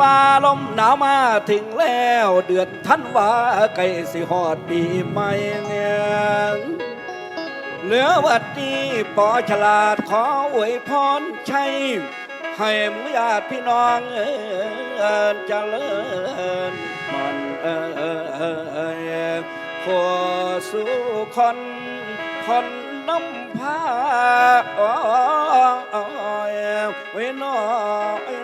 ว่าลมหนาวมาถึงแล้ว เดือนท่านว่าใกล้สิฮอดปีใหม่เนี่ยเหลือวัดนี้ปอฉลาดขออวยพรชัยให้มูญาติพี่น้องเออเจริญมันเออเออเออเออขอสู่คนคนน้ำพาโอ้ยไว้น้อยน้อย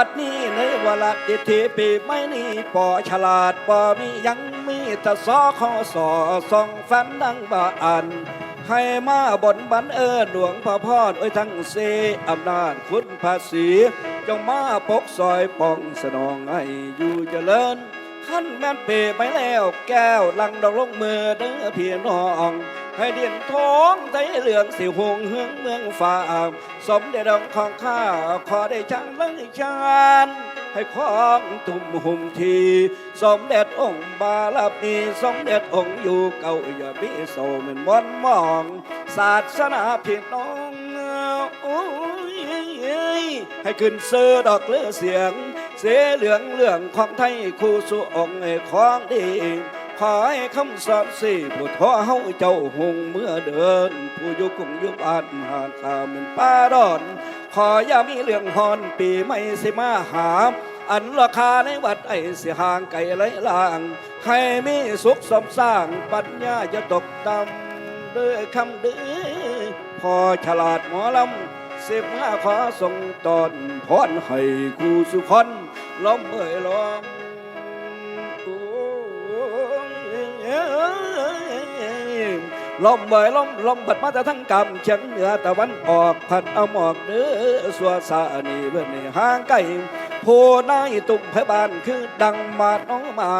บัดนี้ในวลาดิทีปีไม่นี่ปอฉลาดปอมียังมีต่สอข้อสอส่องฟันดังบาอันให้มาบนบันเอิญหลวงพ่อพ่อโอ้ยทั้งเสอำนาจคุณภาษีจงมาปกซอยป้องสนองให้อยู่เจริญขั้นแม่นเปไปแล้วแก้วลังดอกลงมือเด้อพี่น้อง ให้เดียนท้องใจเหลืองสิหงเฮืองเมืองฝ่าสมเด็จองของข้าขอได้จังเลยชานให้คล้องตุ่มหุ่มที สมเด็จองค์บาลนีสมเด็จองค์อยู่เก่าอย่าบิโซเหมือนมอนมอง ศาสนาพี่น้องโอ้ยให้ขึ้นเสือดอกเลือเสียง เสียเหลืองเหลืองของไทยคู่สู่องค์ของดี ขอให้คำสอนสี่ผู้ท้อเฮาเจ้าหงเมื่อเดิน ผู้อยู่กุงยู่บ้านหาข้ามเป็นป้าดอน ขออย่ามีเรื่องฮอนปีไม่สิมาหา อันราคาในวัดไอ้สิห่างไกลไรล่าง ให้มีสุขสมสร้างปัญญาจะตกต่ำด้วยคำดื้อพอฉลาดหมอลำสิบห้าขอส่งตอนพรให้คู่สุคนล้มเอ่ยล้อม ลมเบยลมลมพัดมาแต่ทั้งกำเฉียงเหนือตะวันออกพัดเอาหมอกเนื้อสัวสานีเพื่อนี่ห่างไกลผู้นายตุ่มพบานคือดังมาน้องไม้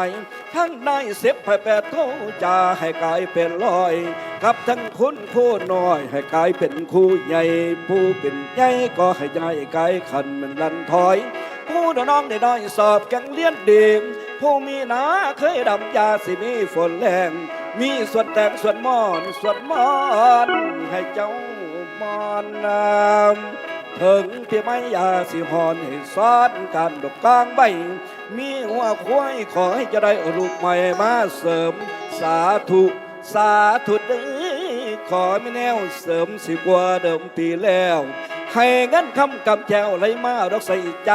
ทั้งนายเสพให้แปดเท่าจะให้กลายเป็นลอย กับทั้งคุณผู้น้อย ให้กลายเป็นคู่ใหญ่ผู้เป็นใหญ่ก็ให้ใหญ่กลายขันเหมือนลันถอย ผู้น้องได้น้อยสอบแกงเลี้ยนดีมผู้มีหนาเคยดำยาสิมีฝนแรง มีส่วนแต่งส่วนมอนส่วนมอนให้เจ้ามอนนำถึงที่ไม่ยาสิหอนให้ซ้อนการดอกกลางใบ มีหัวควายขอให้จะได้ลูกใหม่มาเสริมสาธุสาธุเด้อขอไม่แนวเสริมสิกว่าเดิมปีแล้ว ให้เงินคำกำแจวไหลมาดอกใส่ใจ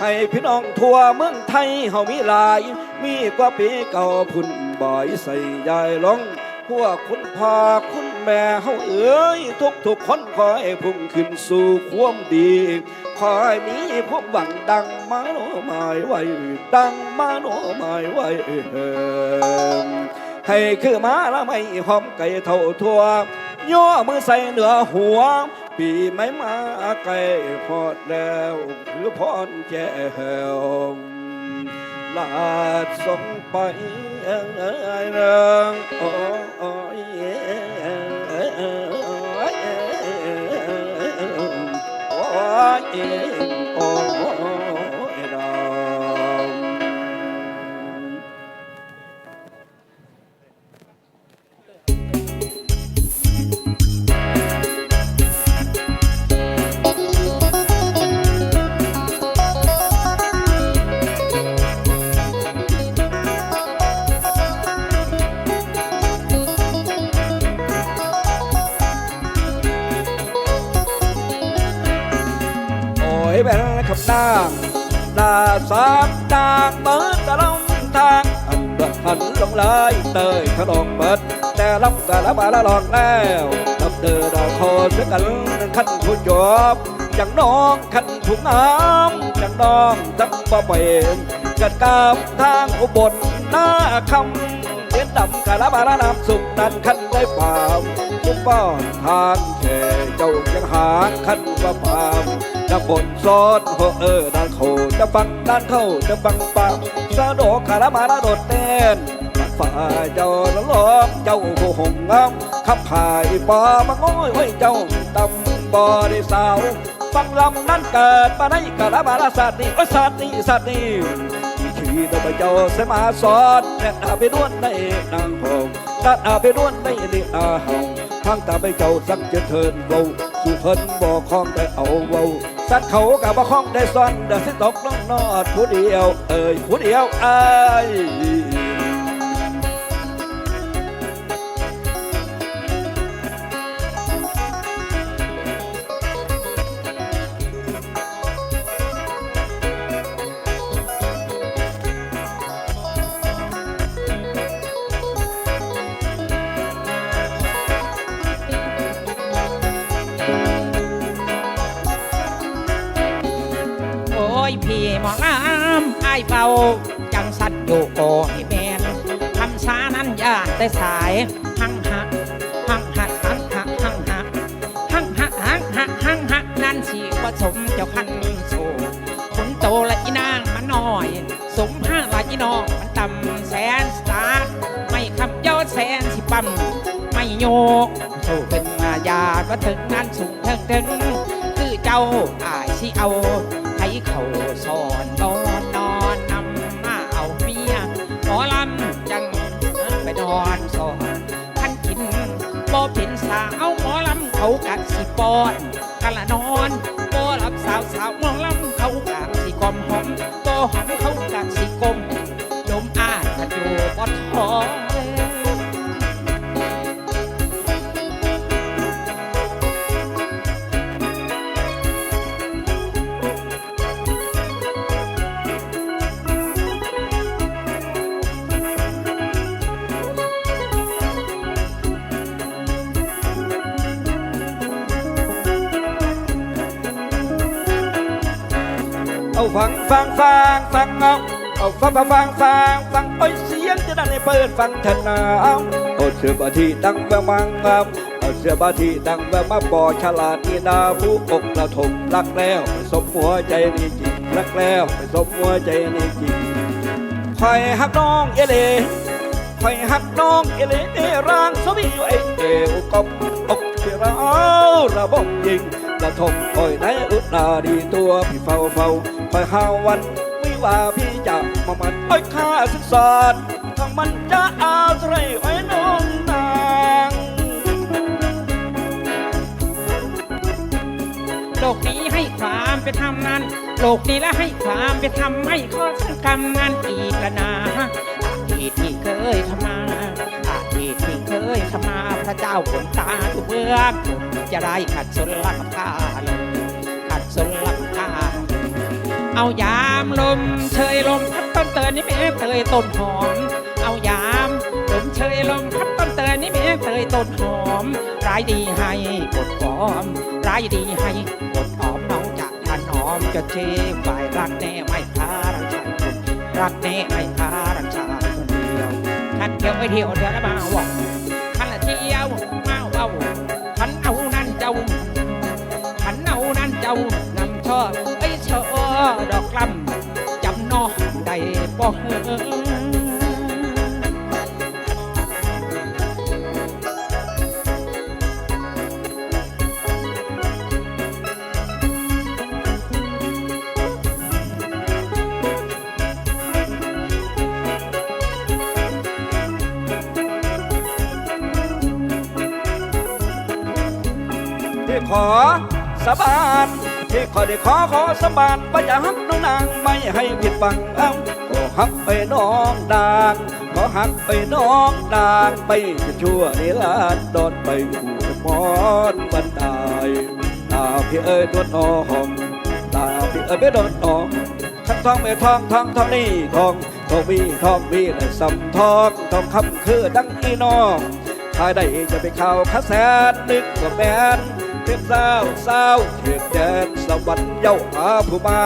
ให้พี่น้องทั่วเมืองไทยเฮามีหลาย มีกว่าปีเก่าพุ่น บ่อยใส่ยายลงพวกคุณพ่อคุณแม่เฮาเอ๋ยทุกทุกคนขอให้พุ่งขึ้นสู่ความดีขอให้มีพวกหวังดังมาโนหมายไว้ดังมาโนหมายไว้เอิมให้คือมาละไม่หอมไก่เท่าทั่วย่อมือใส่เหนือหัว ปีไม่มาไกลพอดแล้วคือพรแก้วลาดสงไป เสามดางเบิดตะลงทางอันเบิดหันลงเลยเตยขนมเบิด แต่ลำแต่ละบาละหลอกแล้วลำเดือดอกโคเสียกันขันผู้จบจังน้องขันผู้งามจังน้องทั้งบ่เป็นกัดกามทางอุบลหน้าคำเลี้ยนดำกะละบาละน้ำสุกนันขันได้ป่ามมุกป้อนทางแค่เจ้ายังหาขันว่าป่าม จะบนซอดโหเออด้านเขาจะฟังด้านเข้าจะฟังปังสะโดกขาละมาละโดดเต้นฝ่าเจ้าละล้อมเจ้าผู้หงงามขับผายปอมาง้อยไว้เจ้าตำบอได้สาว ฟังลำนั้นเกิดมาได้กะละมาละสัตว์นี่โอ้ยสัตว์นี่สัตว์นี่ที่ถือดีตบเจ้าเสมาสอนแม่อาไปนวลในนางพงตัดอาไปนวลในนี่อาหงทางตาไปเจ้าสักจะเทินเบาสู่เพิ่นบ่คล้องได้เอาเบา สัตว์เขากับบ่คล้องได้ซ่อนเดือดสิตกน้องนอดผู้เดียว เอ้ยผู้เดียวอ้ย อ้ยพี่หมอลำไอ้ายเป่าจังสัตว์อยู่โกให้แมนทำช้านั้นยากแต่สายหังหักหังหักหังหักหังหักหังหักหังหักหังหักนั่นสิผสมเจ้าคันโซคนโตละอีนางมันน้อย สมห้าละอีนองมันต่ำแสนสตาร์ทไม่คำยอดแสนสิปั๊มไม่โยกโซเป็นมายาว่าถึงงานสูงเถิงถึงคือเจ้าอายสิเอา เขาสอนตอนนอนนำมาเอาเมียหมอลำจังไปนอนสอนท่านกินบ่เป็นสาวหมอลำเขากัดสิปอนกันละนอนบ่รับสาวสาว ฟังฟังฟังฟังเอาเอาฟังฟังฟังฟังฟังโอ้ยเสียงจะดังในเปิดฟังเถนาเอาเอาเสือบาทีดังแบบมังงามเอาเสือบาทีดังแบบมาปอฉลาดนี่นาผู้อกระทมรักแล้วสมหัวใจนี่จริงรักแล้วสมหัวใจนี่จริงคอยหักน้องเอเลคอยหักน้องเอเลร่างสวีอยู่ไอเอวกบอกที่เราระบบยิงกระทบคอยในอุดาดีตัวพี่เฝ้าเฝ้า คอยห้าวัน ไม่ว่าพี่จะมามันอ้อยข้าศึกษาทั้งมันจะอาศัยไว้น้องนางโลกนี้ให้ความเป็นธรรมนั้น โลกนี้และให้ความเป็นธรรมไม่ขอสังกรรมงานอีกแล้วนะอาทิตที่เคยทำมาอาทิตที่เคยทำมาพระเจ้าขนตาทุกเบื้องจะได้ขัดสนลักข้าเลยขัดสนลักข้า เอายามลมเชยลมพัดต้นเตยนี่แม่เตยต้นหอม เอายามลมเชยลมพัดต้นเตยนี่แม่เตยต้นหอมร้ายดีให้กดหอมร้ายดีให้กดหอมน้องจะถนหอมจะเชฝ่ายรักแน่ไม่พารักชายคนรักแน่ไม่พารักชายคนเดียวขันเที่ยวไปเที่ยวเดือนละมาว่องขันละเที่ยวมาเว้าขันเอานั่นเจ้าขันเอานั่นเจ้านำช่อไอ้ช่อ ดอกลำจำนองได้บ่เฮอที่ขอสาบาน ที่ขอได้ขอขอสบานว่าอย่าหักน้องนางไม่ให้ผิดฟังเอ้าขอหักไปน้องดางขอหักไปน้องดางไปจะชั่วนิรันดร์โดนไปขู่มอนบันตายตาพี่เอ้ยโดนน้องตาพี่เอ้ยไม่โดนน้องขันทองไม่ทองทองทองนี่ทองทองมีทองมีและสำทองทองคำคือดังอีน้องถ้าได้จะไปเข้าคาแสนนึกว่าแมน เพียงสาวสาวเทียนแดนสวรรค์เย้าหาผู้มา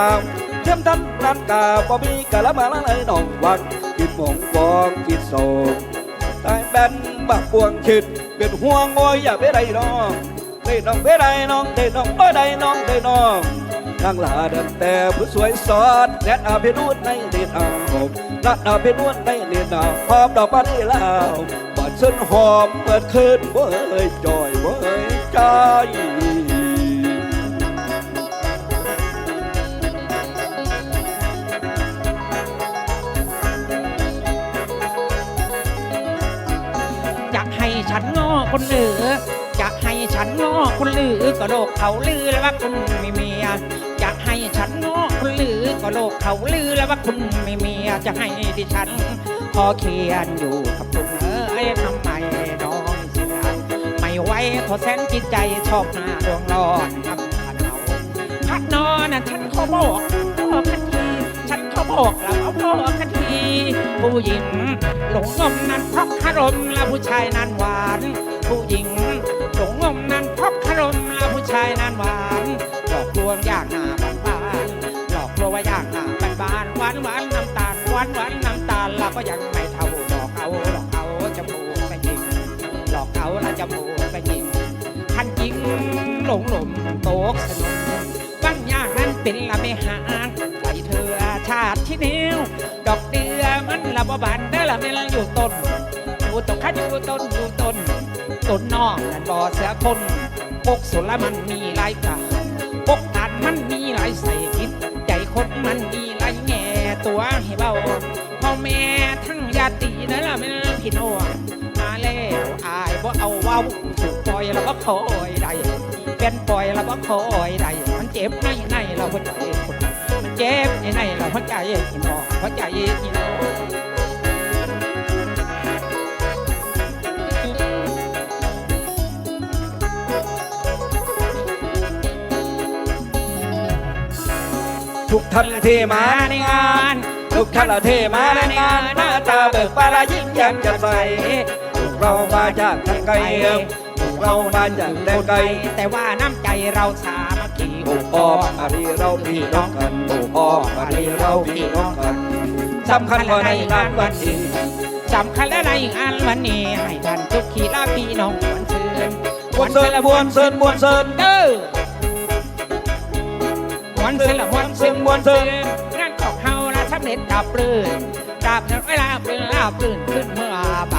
เทียมทันนันกาบ่มีกะละมาละเลยน้องวังกินหมองฟองกินโศกตายแบนบักบวงคิดเป็นห่วงโอยอย่าไปได้น้องได้น้องไปได้น้องได้น้องบ่ได้น้องได้น้องนางลาเดินแต่ผู้สวยสอดแดดอาเพนวดในเดียนอาหอมรัดอาเพนวดในเดียนอาหอมดอกบันนี่ลาวบาดส้นหอมเปิดคืนเว้ยจอยเว้ย ใจะให้ฉันง้อคนหลือ จะให้ฉันง้อคนหลือก็โลกเขาลือแล้วว่าคุณไม่เมีย จะให้ฉันง้อคนหลือก็โลกเขาลือแล้วว่าคุณไม่เมีย จะให้ดิฉัน ขอเคียนอยู่กับคุณเอ้ยทำ ขอแสนจิตใจชอบหน้าดวงร้อนทำพันเอาพักนอนน่ะฉันขอบอกบอกกันที ฉันขอบอกแล้วเอาบอกกันที ผู้หญิงหลงงมนั้นเพราะคารมและผู้ชายนั้นหวาน ผู้หญิงหลงงมนั้นเพราะคารมและผู้ชายนั้นหวานหลอกลวงอย่างหน้าบานบานหลอกลวงว่าอย่างหน้าบานบานหวานหวานน้ำตาลหวานหวานน้ำตาลเราก็ยัง เอาและจมูกไปยิงคันจริงหลงหลมโตกสนุนบางอย่านั้นเป็นละไม่หางใส่เธอชาติที่นิ้วดอกเดือมันละบ่บานได้ละไม่ละอยู่ต้นอยู่ตกข้าอยู่ต้นอยู่ต้นต้นนอกนั่นบ่เสือคนปกสุละมันมีหลายกาปกอันมันมีหลายใส่คิดใจคนมันมีหลายแง่ตัวให้เบาพ่อแม่ทั้งญาตินั่นละไม่ละพี่น้อง บ่เอาเว้าถูกปล่อยแล้วก็คอยได้เป็นปล่อยแล้วก็คอยได้มันเจ็บในในเราหัวใจคนมันเจ็บในในเราหัวใจที่มองหัวใจที่น้องทุกท่านที่มาในงาน ทุกท่านที่มาในงาน หน้าตาเบิกบานยิ้มแย้มแจ่มใส เรามาจากทางไกลพวกเรามาจากแดนไกลแต่ว่าน้ำใจเราสามัคคีโอ้พ่ออารีเราพี่น้องกันโอ้พ่ออารีเราพี่น้องกันสำคัญกว่าในงานวันนี้สำคัญและในงานวันนี้ให้ท่านทุกขีลาพี่น้องวันเชิญมวนเซินละมวนเซินมวนเซินเด้อวันเชิญละวันเชิญมวนเซินงานของเฮาละสำเร็จดับรื่นดับนั้นเวลาเปลืนลาบลื่นขึ้นเมื่อบ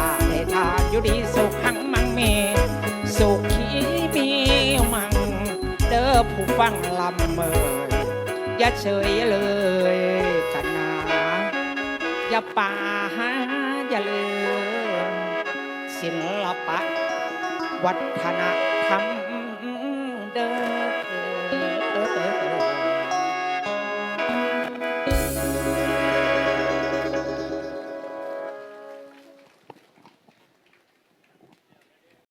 าอยู่ดีสุขขังมังมีสุขีมีมัง เด้อผู้ฟังลำเมยอย่าเฉยเลยกันนะอย่าป่าหาอย่าลืมศิลปะ วัฒนธรรมเด้อ